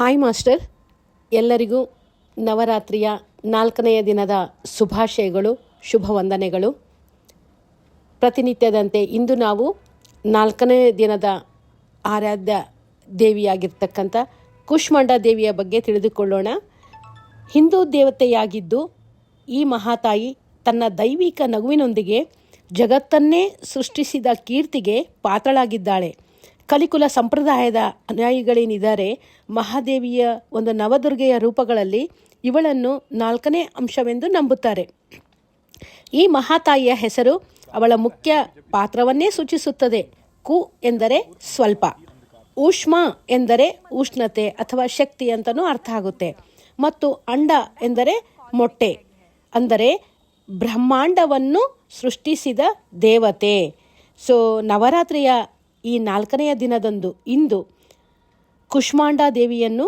Hi master ಎಲ್ಲರಿಗೂ ನವರಾತ್ರಿಯ ನಾಲ್ಕನೆಯ ದಿನದ ಶುಭಾಶಯಗಳು ಶುಭ ವಂದನೆಗಳು ಪ್ರತಿನಿತ್ಯದಂತೆ ಇಂದು ನಾವು ನಾಲ್ಕನೇ ದಿನದ ಆರಾಧ್ಯ ದೇವಿಯಾಗಿರ್ತಕ್ಕಂಥ ಕುಷ್ಮಾಂಡ ದೇವಿಯ ಬಗ್ಗೆ ತಿಳಿದುಕೊಳ್ಳೋಣ. ಹಿಂದೂ ದೇವತೆಯಾಗಿದ್ದು ಈ ಮಹಾತಾಯಿ ತನ್ನ ದೈವಿಕ ನಗುವಿನೊಂದಿಗೆ ಜಗತ್ತನ್ನೇ ಸೃಷ್ಟಿಸಿದ ಕೀರ್ತಿಗೆ ಪಾತ್ರಳಾಗಿದ್ದಾಳೆ. ಕಲಿಕುಲ ಸಂಪ್ರದಾಯದ ಅನುಯಾಯಿಗಳೇನಿದ್ದಾರೆ, ಮಹಾದೇವಿಯ ಒಂದು ನವದುರ್ಗೆಯ ರೂಪಗಳಲ್ಲಿ ಇವಳನ್ನು ನಾಲ್ಕನೇ ಅಂಶವೆಂದು ನಂಬುತ್ತಾರೆ. ಈ ಮಹಾತಾಯಿಯ ಹೆಸರು ಅವಳ ಮುಖ್ಯ ಪಾತ್ರವನ್ನೇ ಸೂಚಿಸುತ್ತದೆ. ಕು ಎಂದರೆ ಸ್ವಲ್ಪ ಊಷ್ಮ ಎಂದರೆ ಉಷ್ಣತೆ ಅಥವಾ ಶಕ್ತಿ ಅಂತಲೂ ಅರ್ಥ ಆಗುತ್ತೆ. ಮತ್ತು ಅಂಡ ಎಂದರೆ ಮೊಟ್ಟೆ, ಅಂದರೆ ಬ್ರಹ್ಮಾಂಡವನ್ನು ಸೃಷ್ಟಿಸಿದ ದೇವತೆ. ಸೊ, ನವರಾತ್ರಿಯ ಈ ನಾಲ್ಕನೆಯ ದಿನದಂದು ಇಂದು ಕುಷ್ಮಾಂಡ ದೇವಿಯನ್ನು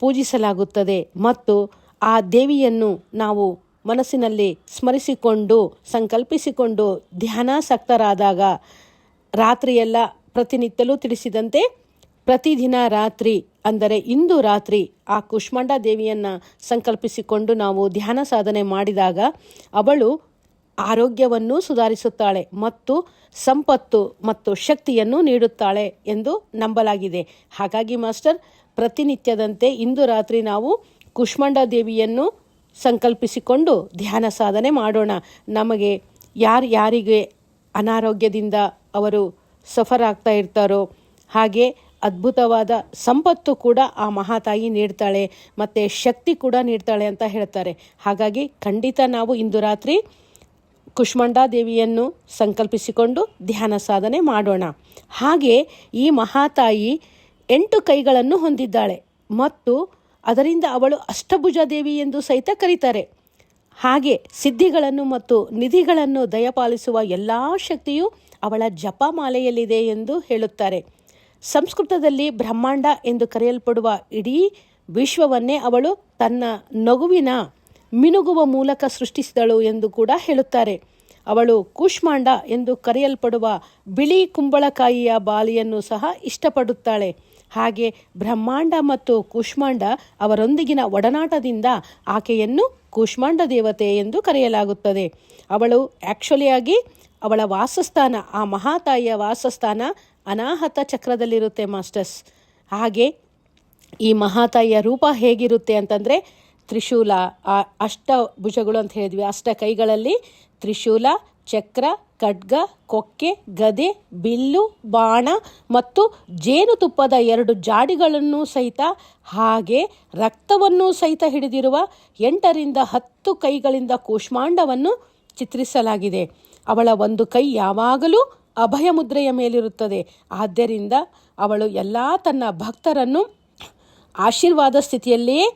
ಪೂಜಿಸಲಾಗುತ್ತದೆ ಮತ್ತು ಆ ದೇವಿಯನ್ನು ನಾವು ಮನಸ್ಸಿನಲ್ಲಿ ಸ್ಮರಿಸಿಕೊಂಡು, ಸಂಕಲ್ಪಿಸಿಕೊಂಡು ಧ್ಯಾನಾಸಕ್ತರಾದಾಗ ರಾತ್ರಿಯೆಲ್ಲ ಪ್ರತಿನಿತ್ಯಲೂ ತಿಳಿಸಿದಂತೆ ಪ್ರತಿದಿನ ರಾತ್ರಿ, ಅಂದರೆ ಇಂದು ರಾತ್ರಿ ಆ ಕುಷ್ಮಾಂಡ ದೇವಿಯನ್ನು ಸಂಕಲ್ಪಿಸಿಕೊಂಡು ನಾವು ಧ್ಯಾನ ಸಾಧನೆ ಮಾಡಿದಾಗ ಅವಳು ಆರೋಗ್ಯವನ್ನು ಸುಧಾರಿಸುತ್ತಾಳೆ ಮತ್ತು ಸಂಪತ್ತು ಮತ್ತು ಶಕ್ತಿಯನ್ನು ನೀಡುತ್ತಾಳೆ ಎಂದು ನಂಬಲಾಗಿದೆ. ಹಾಗಾಗಿ ಮಾಸ್ಟರ್, ಪ್ರತಿನಿತ್ಯದಂತೆ ಇಂದು ರಾತ್ರಿ ನಾವು ಕುಷ್ಮಂಡ ದೇವಿಯನ್ನು ಸಂಕಲ್ಪಿಸಿಕೊಂಡು ಧ್ಯಾನ ಸಾಧನೆ ಮಾಡೋಣ. ನಮಗೆ ಯಾರು ಯಾರಿಗೆ ಅನಾರೋಗ್ಯದಿಂದ ಅವರು ಸಫರ್ ಆಗ್ತಾ ಇರ್ತಾರೋ, ಹಾಗೆ ಅದ್ಭುತವಾದ ಸಂಪತ್ತು ಕೂಡ ಆ ಮಹಾತಾಯಿ ನೀಡ್ತಾಳೆ, ಮತ್ತು ಶಕ್ತಿ ಕೂಡ ನೀಡ್ತಾಳೆ ಅಂತ ಹೇಳ್ತಾರೆ. ಹಾಗಾಗಿ ಖಂಡಿತ ನಾವು ಇಂದು ರಾತ್ರಿ ದೇವಿಯನ್ನು ಸಂಕಲ್ಪಿಸಿಕೊಂಡು ಧ್ಯಾನ ಸಾಧನೆ ಮಾಡೋಣ. ಹಾಗೆ ಈ ಮಹಾತಾಯಿ ಎಂಟು ಕೈಗಳನ್ನು ಹೊಂದಿದ್ದಾಳೆ ಮತ್ತು ಅದರಿಂದ ಅವಳು ಅಷ್ಟಭುಜ ದೇವಿ ಎಂದು ಸಹಿತ ಕರೀತಾರೆ. ಹಾಗೆ ಸಿದ್ಧಿಗಳನ್ನು ಮತ್ತು ನಿಧಿಗಳನ್ನು ದಯಪಾಲಿಸುವ ಎಲ್ಲ ಶಕ್ತಿಯು ಅವಳ ಜಪಮಾಲೆಯಲ್ಲಿದೆ ಎಂದು ಹೇಳುತ್ತಾರೆ. ಸಂಸ್ಕೃತದಲ್ಲಿ ಬ್ರಹ್ಮಾಂಡ ಎಂದು ಕರೆಯಲ್ಪಡುವ ಇಡೀ ವಿಶ್ವವನ್ನೇ ಅವಳು ತನ್ನ ನಗುವಿನ ಮಿನುಗುವ ಮೂಲಕ ಸೃಷ್ಟಿಸಿದಳು ಎಂದು ಕೂಡ ಹೇಳುತ್ತಾರೆ. ಅವಳು ಕೂಷ್ಮಾಂಡ ಎಂದು ಕರೆಯಲ್ಪಡುವ ಬಿಳಿ ಕುಂಬಳಕಾಯಿಯ ಬಾಲಿಯನ್ನು ಸಹ ಇಷ್ಟಪಡುತ್ತಾಳೆ. ಹಾಗೆ ಬ್ರಹ್ಮಾಂಡ ಮತ್ತು ಕೂಷ್ಮಾಂಡ ಅವರೊಂದಿಗಿನ ಒಡನಾಟದಿಂದ ಆಕೆಯನ್ನು ಕೂಷ್ಮಾಂಡ ದೇವತೆ ಎಂದು ಕರೆಯಲಾಗುತ್ತದೆ. ಅವಳು ಆ್ಯಕ್ಚುಲಿಯಾಗಿ ಅವಳ ವಾಸಸ್ಥಾನ, ಆ ಮಹಾತಾಯಿಯ ವಾಸಸ್ಥಾನ ಅನಾಹತ ಚಕ್ರದಲ್ಲಿರುತ್ತೆ ಮಾಸ್ಟರ್ಸ್. ಹಾಗೆ ಈ ಮಹಾತಾಯಿಯ ರೂಪ ಹೇಗಿರುತ್ತೆ ಅಂತಂದರೆ ತ್ರಿಶೂಲ, ಆ ಅಷ್ಟ ಭುಜಗಳು ಅಂತ ಹೇಳಿದ್ವಿ. ಅಷ್ಟ ಕೈಗಳಲ್ಲಿ ತ್ರಿಶೂಲ, ಚಕ್ರ, ಖಡ್ಗ, ಕೊಕ್ಕೆ, ಗದೆ, ಬಿಲ್ಲು, ಬಾಣ ಮತ್ತು ಜೇನುತುಪ್ಪದ ಎರಡು ಜಾಡಿಗಳನ್ನು ಸಹಿತ ಹಾಗೆ ರಕ್ತವನ್ನು ಸಹಿತ ಹಿಡಿದಿರುವ ಎಂಟರಿಂದ ಹತ್ತು ಕೈಗಳಿಂದ ಕೂಷ್ಮಾಂಡವನ್ನು ಚಿತ್ರಿಸಲಾಗಿದೆ. ಅವಳ ಒಂದು ಕೈ ಯಾವಾಗಲೂ ಅಭಯ ಮುದ್ರೆಯ ಮೇಲಿರುತ್ತದೆ. ಆದ್ದರಿಂದ ಅವಳು ಎಲ್ಲ ತನ್ನ ಭಕ್ತರನ್ನು ಆಶೀರ್ವಾದ ಸ್ಥಿತಿಯಲ್ಲಿಯೇ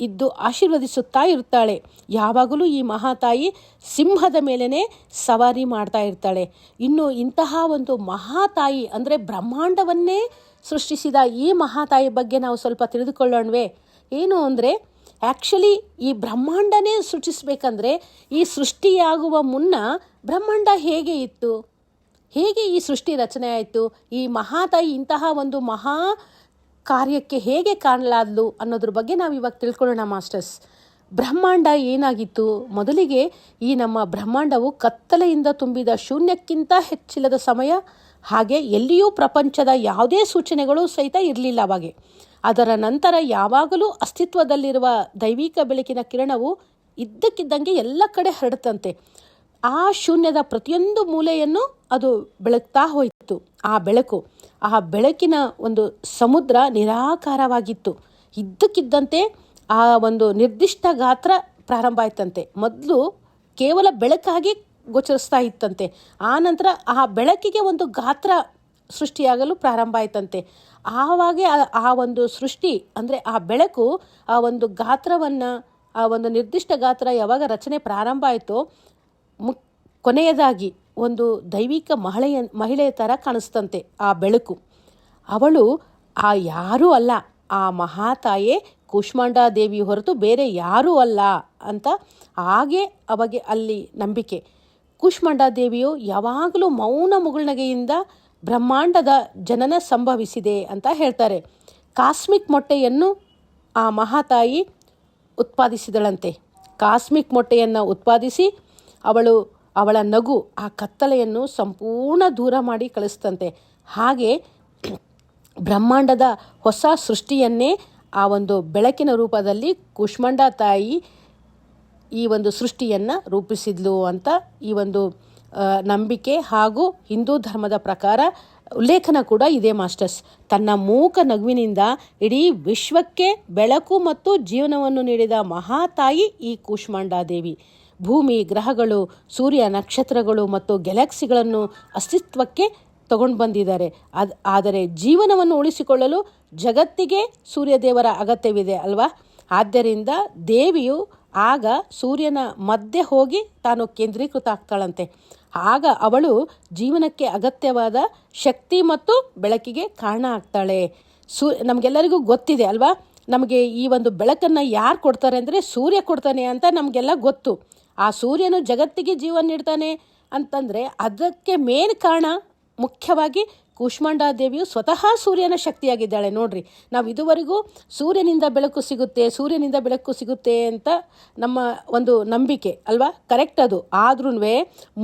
ಇದ್ದು ಆಶೀರ್ವದಿಸುತ್ತಾ ಇರ್ತಾಳೆ. ಯಾವಾಗಲೂ ಈ ಮಹಾತಾಯಿ ಸಿಂಹದ ಮೇಲೇ ಸವಾರಿ ಮಾಡ್ತಾ ಇರ್ತಾಳೆ. ಇನ್ನು ಇಂತಹ ಒಂದು ಮಹಾತಾಯಿ ಅಂದರೆ ಬ್ರಹ್ಮಾಂಡವನ್ನೇ ಸೃಷ್ಟಿಸಿದ ಈ ಮಹಾತಾಯಿ ಬಗ್ಗೆ ನಾವು ಸ್ವಲ್ಪ ತಿಳಿದುಕೊಳ್ಳೋಣವೇ. ಏನು ಅಂದರೆ ಆ್ಯಕ್ಚುಲಿ ಈ ಬ್ರಹ್ಮಾಂಡನೇ ಸೃಷ್ಟಿಸಬೇಕಂದ್ರೆ ಈ ಸೃಷ್ಟಿಯಾಗುವ ಮುನ್ನ ಬ್ರಹ್ಮಾಂಡ ಹೇಗೆ ಇತ್ತು? ಹೇಗೆ ಈ ಸೃಷ್ಟಿ ರಚನೆ ಆಯಿತು? ಈ ಮಹಾತಾಯಿ ಇಂತಹ ಒಂದು ಮಹಾ ಕಾರ್ಯಕ್ಕೆ ಹೇಗೆ ಕಾಣಲಾದ್ಲು ಅನ್ನೋದ್ರ ಬಗ್ಗೆ ನಾವು ಇವಾಗ ತಿಳ್ಕೊಳ್ಳೋಣ, ಮಾಸ್ಟರ್ಸ್. ಬ್ರಹ್ಮಾಂಡ ಏನಾಗಿತ್ತು? ಮೊದಲಿಗೆ ಈ ನಮ್ಮ ಬ್ರಹ್ಮಾಂಡವು ಕತ್ತಲೆಯಿಂದ ತುಂಬಿದ ಶೂನ್ಯಕ್ಕಿಂತ ಹೆಚ್ಚಿಲ್ಲದ ಸಮಯ, ಹಾಗೆ ಎಲ್ಲಿಯೂ ಪ್ರಪಂಚದ ಯಾವುದೇ ಸೂಚನೆಗಳು ಸಹಿತ ಇರಲಿಲ್ಲ ಅವಾಗೆ. ಅದರ ನಂತರ ಯಾವಾಗಲೂ ಅಸ್ತಿತ್ವದಲ್ಲಿರುವ ದೈವಿಕ ಬೆಳಕಿನ ಕಿರಣವು ಇದ್ದಕ್ಕಿದ್ದಂಗೆ ಎಲ್ಲ ಕಡೆ ಹರಡುತ್ತಂತೆ. ಆ ಶೂನ್ಯದ ಪ್ರತಿಯೊಂದು ಮೂಲೆಯನ್ನು ಅದು ಬೆಳಗ್ತಾ ಹೋಯಿತು. ಆ ಬೆಳಕು ಆ ಬೆಳಕಿನ ಒಂದು ಸಮುದ್ರ ನಿರಾಕಾರವಾಗಿತ್ತು. ಇದ್ದಕ್ಕಿದ್ದಂತೆ ಆ ಒಂದು ನಿರ್ದಿಷ್ಟ ಗಾತ್ರ ಪ್ರಾರಂಭ ಆಯ್ತಂತೆ. ಮೊದಲು ಕೇವಲ ಬೆಳಕಾಗಿ ಗೋಚರಿಸ್ತಾ ಇತ್ತಂತೆ. ಆ ನಂತರ ಆ ಬೆಳಕಿಗೆ ಒಂದು ಗಾತ್ರ ಸೃಷ್ಟಿಯಾಗಲು ಪ್ರಾರಂಭ ಆಯ್ತಂತೆ. ಆವಾಗೆ ಆ ಒಂದು ಸೃಷ್ಟಿ ಅಂದರೆ ಆ ಬೆಳಕು ಆ ಒಂದು ಗಾತ್ರವನ್ನು, ಆ ಒಂದು ನಿರ್ದಿಷ್ಟ ಗಾತ್ರ ಯಾವಾಗ ರಚನೆ ಪ್ರಾರಂಭ ಆಯಿತೋ, ಮುಕ್ ಕೊನೆಯದಾಗಿ ಒಂದು ದೈವಿಕ ಮಹಿಳೆಯ ಮಹಿಳೆಯ ಥರ ಕಾಣಿಸ್ತಂತೆ, ಆ ಬೆಳಕು. ಅವಳು ಆ ಯಾರೂ ಅಲ್ಲ, ಆ ಮಹಾತಾಯೇ ಕೂಷ್ಮಾಂಡ ದೇವಿ ಹೊರತು ಬೇರೆ ಯಾರೂ ಅಲ್ಲ ಅಂತ ಹಾಗೆ ಅವಗೆ ಅಲ್ಲಿ ನಂಬಿಕೆ. ಕೂಷ್ಮಾಂಡ ದೇವಿಯು ಯಾವಾಗಲೂ ಮೌನ ಮುಗುಳ್ನಗೆಯಿಂದ ಬ್ರಹ್ಮಾಂಡದ ಜನನ ಸಂಭವಿಸಿದೆ ಅಂತ ಹೇಳ್ತಾರೆ. ಕಾಸ್ಮಿಕ್ ಮೊಟ್ಟೆಯನ್ನು ಆ ಮಹಾತಾಯಿ ಉತ್ಪಾದಿಸಿದಳಂತೆ. ಕಾಸ್ಮಿಕ್ ಮೊಟ್ಟೆಯನ್ನು ಉತ್ಪಾದಿಸಿ ಅವಳು ಅವಳ ನಗು ಆ ಕತ್ತಲೆಯನ್ನು ಸಂಪೂರ್ಣ ದೂರ ಮಾಡಿ ಕಳಿಸ್ತಂತೆ. ಹಾಗೆ ಬ್ರಹ್ಮಾಂಡದ ಹೊಸ ಸೃಷ್ಟಿಯನ್ನೇ ಆ ಒಂದು ಬೆಳಕಿನ ರೂಪದಲ್ಲಿ ಕುಷ್ಮಂಡ ತಾಯಿ ಈ ಒಂದು ಸೃಷ್ಟಿಯನ್ನು ರೂಪಿಸಿದ್ಲು ಅಂತ ಈ ಒಂದು ನಂಬಿಕೆ ಹಾಗೂ ಹಿಂದೂ ಧರ್ಮದ ಪ್ರಕಾರ ಉಲ್ಲೇಖನ ಕೂಡ ಇದೆ ಮಾಸ್ಟರ್ಸ್. ತನ್ನ ಮೂಕ ನಗುವಿನಿಂದ ಇಡೀ ವಿಶ್ವಕ್ಕೆ ಬೆಳಕು ಮತ್ತು ಜೀವನವನ್ನು ನೀಡಿದ ಮಹಾತಾಯಿ ಈ ಕೂಷ್ಮಾಂಡಾ ದೇವಿ ಭೂಮಿ, ಗ್ರಹಗಳು, ಸೂರ್ಯ ನಕ್ಷತ್ರಗಳು ಮತ್ತು ಗ್ಯಾಲಕ್ಸಿಗಳನ್ನು ಅಸ್ತಿತ್ವಕ್ಕೆ ತಗೊಂಡು ಬಂದಿದ್ದಾರೆ ಅದು, ಆದರೆ ಜೀವನವನ್ನು ಉಳಿಸಿಕೊಳ್ಳಲು ಜಗತ್ತಿಗೆ ಸೂರ್ಯದೇವರ ಅಗತ್ಯವಿದೆ ಅಲ್ವಾ? ಆದ್ದರಿಂದ ದೇವಿಯು ಆಗ ಸೂರ್ಯನ ಮಧ್ಯೆ ಹೋಗಿ ತಾನು ಕೇಂದ್ರೀಕೃತ ಆಗ್ತಾಳಂತೆ ಆಗ ಅವಳು ಜೀವನಕ್ಕೆ ಅಗತ್ಯವಾದ ಶಕ್ತಿ ಮತ್ತು ಬೆಳಕಿಗೆ ಕಾರಣ ಆಗ್ತಾಳೆ. ಸೂ, ನಮಗೆಲ್ಲರಿಗೂ ಗೊತ್ತಿದೆ ಅಲ್ವಾ? ನಮಗೆ ಈ ಒಂದು ಬೆಳಕನ್ನು ಯಾರು ಕೊಡ್ತಾರೆ ಅಂದರೆ ಸೂರ್ಯ ಕೊಡ್ತಾನೆ ಅಂತ ನಮಗೆಲ್ಲ ಗೊತ್ತು. ಆ ಸೂರ್ಯನು ಜಗತ್ತಿಗೆ ಜೀವನ ನೀಡ್ತಾನೆ ಅಂತಂದರೆ ಅದಕ್ಕೆ ಮೇನ್ ಕಾರಣ ಮುಖ್ಯವಾಗಿ ಕೂಷ್ಮಾಂಡಾದೇವಿಯು ಸ್ವತಃ ಸೂರ್ಯನ ಶಕ್ತಿಯಾಗಿದ್ದಾಳೆ. ನೋಡ್ರಿ, ನಾವು ಇದುವರೆಗೂ ಸೂರ್ಯನಿಂದ ಬೆಳಕು ಸಿಗುತ್ತೆ, ಸೂರ್ಯನಿಂದ ಬೆಳಕು ಸಿಗುತ್ತೆ ಅಂತ ನಮ್ಮ ಒಂದು ನಂಬಿಕೆ ಅಲ್ವಾ? ಕರೆಕ್ಟ್ ಅದು. ಆದ್ರೂ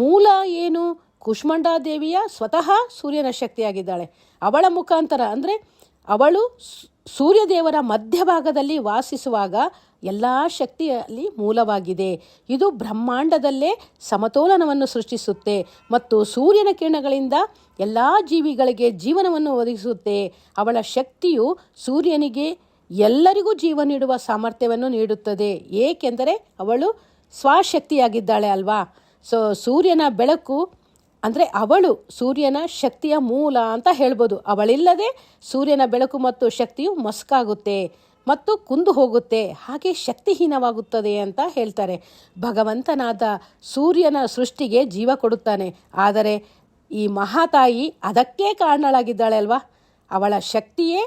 ಮೂಲ ಏನು? ಕೂಷ್ಮಾಂಡಾ ದೇವಿಯ ಸ್ವತಃ ಸೂರ್ಯನ ಶಕ್ತಿಯಾಗಿದ್ದಾಳೆ. ಅವಳ ಮುಖಾಂತರ ಅಂದರೆ ಅವಳು ಸೂರ್ಯದೇವರ ಮಧ್ಯಭಾಗದಲ್ಲಿ ವಾಸಿಸುವಾಗ ಎಲ್ಲ ಶಕ್ತಿಯಲ್ಲಿ ಮೂಲವಾಗಿದೆ. ಇದು ಬ್ರಹ್ಮಾಂಡದಲ್ಲೇ ಸಮತೋಲನವನ್ನು ಸೃಷ್ಟಿಸುತ್ತೆ ಮತ್ತು ಸೂರ್ಯನ ಕಿರಣಗಳಿಂದ ಎಲ್ಲ ಜೀವಿಗಳಿಗೆ ಜೀವನವನ್ನು ಒದಗಿಸುತ್ತೆ. ಅವಳ ಶಕ್ತಿಯು ಸೂರ್ಯನಿಗೆ ಎಲ್ಲರಿಗೂ ಜೀವ ನೀಡುವ ಸಾಮರ್ಥ್ಯವನ್ನು ನೀಡುತ್ತದೆ. ಏಕೆಂದರೆ ಅವಳು ಸ್ವಶಕ್ತಿಯಾಗಿದ್ದಾಳೆ ಅಲ್ವಾ? ಸೊ ಸೂರ್ಯನ ಬೆಳಕು ಅಂದರೆ ಅವಳು ಸೂರ್ಯನ ಶಕ್ತಿಯ ಮೂಲ ಅಂತ ಹೇಳ್ಬೋದು. ಅವಳಿಲ್ಲದೆ ಸೂರ್ಯನ ಬೆಳಕು ಮತ್ತು ಶಕ್ತಿಯು ಮಸ್ಕಾಗುತ್ತೆ. ಮತ್ತು ಕುಂದು ಹೋಗುತ್ತೆ, ಹಾಗೆ ಶಕ್ತಿಹೀನವಾಗುತ್ತದೆ ಅಂತ ಹೇಳ್ತಾರೆ. ಭಗವಂತನಾದ ಸೂರ್ಯನ ಸೃಷ್ಟಿಗೆ ಜೀವ ಕೊಡುತ್ತಾನೆ. ಆದರೆ ಈ ಮಹಾತಾಯಿ ಅದಕ್ಕೇ ಕಾರಣಳಾಗಿದ್ದಾಳೆ ಅಲ್ವಾ? ಅವಳ ಶಕ್ತಿಯೇ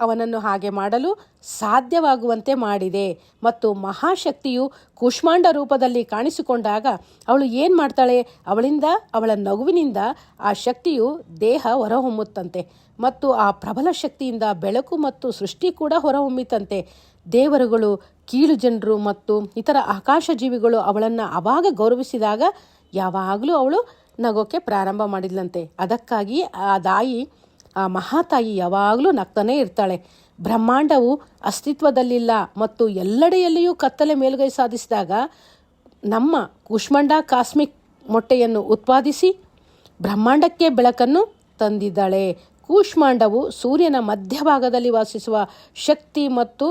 ಅವನನ್ನು ಹಾಗೆ ಮಾಡಲು ಸಾಧ್ಯವಾಗುವಂತೆ ಮಾಡಿದೆ. ಮತ್ತು ಮಹಾಶಕ್ತಿಯು ಕುಷ್ಮಾಂಡ ರೂಪದಲ್ಲಿ ಕಾಣಿಸಿಕೊಂಡಾಗ ಅವಳು ಏನು ಮಾಡ್ತಾಳೆ? ಅವಳಿಂದ, ಅವಳ ನಗುವಿನಿಂದ ಆ ಶಕ್ತಿಯು ದೇಹ ಹೊರಹೊಮ್ಮುತ್ತಂತೆ. ಮತ್ತು ಆ ಪ್ರಬಲ ಶಕ್ತಿಯಿಂದ ಬೆಳಕು ಮತ್ತು ಸೃಷ್ಟಿ ಕೂಡ ಹೊರಹೊಮ್ಮಿತಂತೆ. ದೇವರುಗಳು, ಕೀಳು ಜನರು ಮತ್ತು ಇತರ ಆಕಾಶ ಜೀವಿಗಳು ಅವಳನ್ನು ಅವಾಗ ಗೌರವಿಸಿದಾಗ ಯಾವಾಗಲೂ ಅವಳು ನಗೋಕ್ಕೆ ಪ್ರಾರಂಭ ಮಾಡಿದ್ಲಂತೆ. ಅದಕ್ಕಾಗಿ ಆ ದಾಯಿ ಆ ಮಹಾತಾಯಿ ಯಾವಾಗಲೂ ನಗ್ತಾನೇ ಇರ್ತಾಳೆ. ಬ್ರಹ್ಮಾಂಡವು ಅಸ್ತಿತ್ವದಲ್ಲಿಲ್ಲ ಮತ್ತು ಎಲ್ಲೆಡೆಯಲ್ಲಿಯೂ ಕತ್ತಲೆ ಮೇಲುಗೈ ಸಾಧಿಸಿದಾಗ ನಮ್ಮ ಕುಷ್ಮಂಡ ಕಾಸ್ಮಿಕ್ ಮೊಟ್ಟೆಯನ್ನು ಉತ್ಪಾದಿಸಿ ಬ್ರಹ್ಮಾಂಡಕ್ಕೆ ಬೆಳಕನ್ನು ತಂದಿದ್ದಾಳೆ. ಕೂಷ್ಮಾಂಡವು ಸೂರ್ಯನ ಮಧ್ಯಭಾಗದಲ್ಲಿ ವಾಸಿಸುವ ಶಕ್ತಿ ಮತ್ತು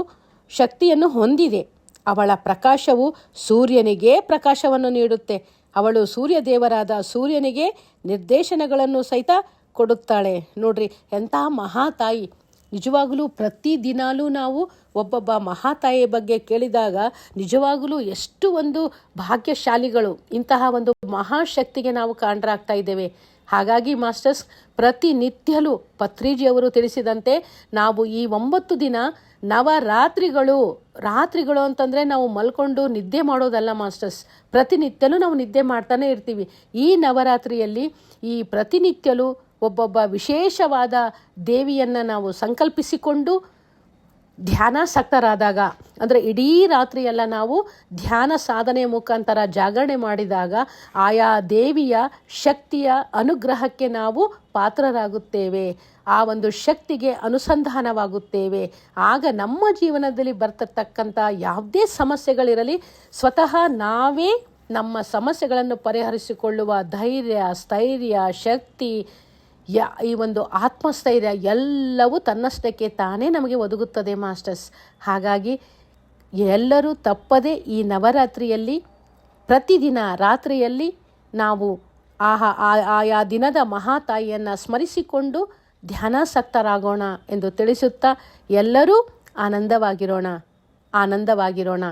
ಶಕ್ತಿಯನ್ನು ಹೊಂದಿದೆ. ಅವಳ ಪ್ರಕಾಶವು ಸೂರ್ಯನಿಗೆ ಪ್ರಕಾಶವನ್ನು ನೀಡುತ್ತೆ. ಅವಳು ಸೂರ್ಯ ದೇವರಾದ ಸೂರ್ಯನಿಗೆ ನಿರ್ದೇಶನಗಳನ್ನು ಸಹಿತ ಕೊಡುತ್ತಾಳೆ. ನೋಡ್ರಿ ಎಂತಹ ಮಹಾತಾಯಿ ನಿಜವಾಗಲೂ ಪ್ರತಿದಿನಾಲೂ ನಾವು ಒಬ್ಬೊಬ್ಬ ಮಹಾತಾಯಿಯ ಬಗ್ಗೆ ಕೇಳಿದಾಗ ನಿಜವಾಗಲೂ ಎಷ್ಟು ಒಂದು ಭಾಗ್ಯಶಾಲಿಗಳು. ಇಂತಹ ಒಂದು ಮಹಾಶಕ್ತಿಗೆ ನಾವು ಕಾಣರಾಗ್ತಾ ಇದ್ದೇವೆ. ಹಾಗಾಗಿ ಮಾಸ್ಟರ್ಸ್ ಪ್ರತಿನಿತ್ಯಲೂ ಪತ್ರಿಜಿಯವರು ತಿಳಿಸಿದಂತೆ ನಾವು ಈ ಒಂಬತ್ತು ದಿನ ನವರಾತ್ರಿಗಳು, ರಾತ್ರಿಗಳು ಅಂತಂದರೆ ನಾವು ಮಲ್ಕೊಂಡು ನಿದ್ದೆ ಮಾಡೋದಲ್ಲ ಮಾಸ್ಟರ್ಸ್. ಪ್ರತಿನಿತ್ಯಲೂ ನಾವು ನಿದ್ದೆ ಮಾಡ್ತಾನೆ ಇರ್ತೀವಿ. ಈ ನವರಾತ್ರಿಯಲ್ಲಿ ಈ ಪ್ರತಿನಿತ್ಯಲೂ ಒಬ್ಬೊಬ್ಬ ವಿಶೇಷವಾದ ದೇವಿಯನ್ನು ನಾವು ಸಂಕಲ್ಪಿಸಿಕೊಂಡು ಧ್ಯಾನಾಸಕ್ತರಾದಾಗ, ಅಂದರೆ ಇಡೀ ರಾತ್ರಿಯೆಲ್ಲ ನಾವು ಧ್ಯಾನ ಸಾಧನೆ ಮುಖಾಂತರ ಜಾಗರಣೆ ಮಾಡಿದಾಗ ಆಯಾ ದೇವಿಯ ಶಕ್ತಿಯ ಅನುಗ್ರಹಕ್ಕೆ ನಾವು ಪಾತ್ರರಾಗುತ್ತೇವೆ. ಆ ಒಂದು ಶಕ್ತಿಗೆ ಅನುಸಂಧಾನವಾಗುತ್ತೇವೆ. ಆಗ ನಮ್ಮ ಜೀವನದಲ್ಲಿ ಬರ್ತಕ್ಕಂಥ ಯಾವುದೇ ಸಮಸ್ಯೆಗಳಿರಲಿ, ಸ್ವತಃ ನಾವೇ ನಮ್ಮ ಸಮಸ್ಯೆಗಳನ್ನು ಪರಿಹರಿಸಿಕೊಳ್ಳುವ ಧೈರ್ಯ, ಸ್ಥೈರ್ಯ, ಶಕ್ತಿ ಯ, ಈ ಒಂದು ಆತ್ಮಸ್ಥೈರ್ಯ ಎಲ್ಲವೂ ತನ್ನಷ್ಟಕ್ಕೆ ತಾನೇ ನಮಗೆ ಒದಗುತ್ತದೆ, ಮಾಸ್ಟರ್ಸ್. ಹಾಗಾಗಿ ಎಲ್ಲರೂ ತಪ್ಪದೆ ಈ ನವರಾತ್ರಿಯಲ್ಲಿ, ಪ್ರತಿದಿನ ರಾತ್ರಿಯಲ್ಲಿ ನಾವು ಆಹಾ ಆಯಾ ದಿನದ ಮಹಾತಾಯಿಯನ್ನು ಸ್ಮರಿಸಿಕೊಂಡು ಧ್ಯಾನಾಸಕ್ತರಾಗೋಣ ಎಂದು ತಿಳಿಸುತ್ತಾ ಎಲ್ಲರೂ ಆನಂದವಾಗಿರೋಣ ಆನಂದವಾಗಿರೋಣ.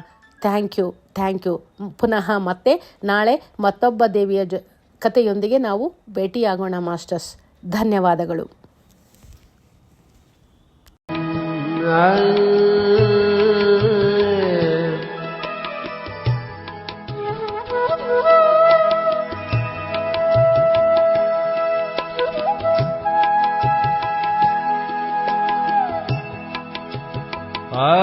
Thank you thank you. ಪುನಃ ಮತ್ತೆ ನಾಳೆ ಮತ್ತೊಬ್ಬ ದೇವಿಯ ಜ, ಕಥೆಯೊಂದಿಗೆ ನಾವು ಭೇಟಿಯಾಗೋಣ, ಮಾಸ್ಟರ್ಸ್. ಧನ್ಯವಾದಗಳು. ಆ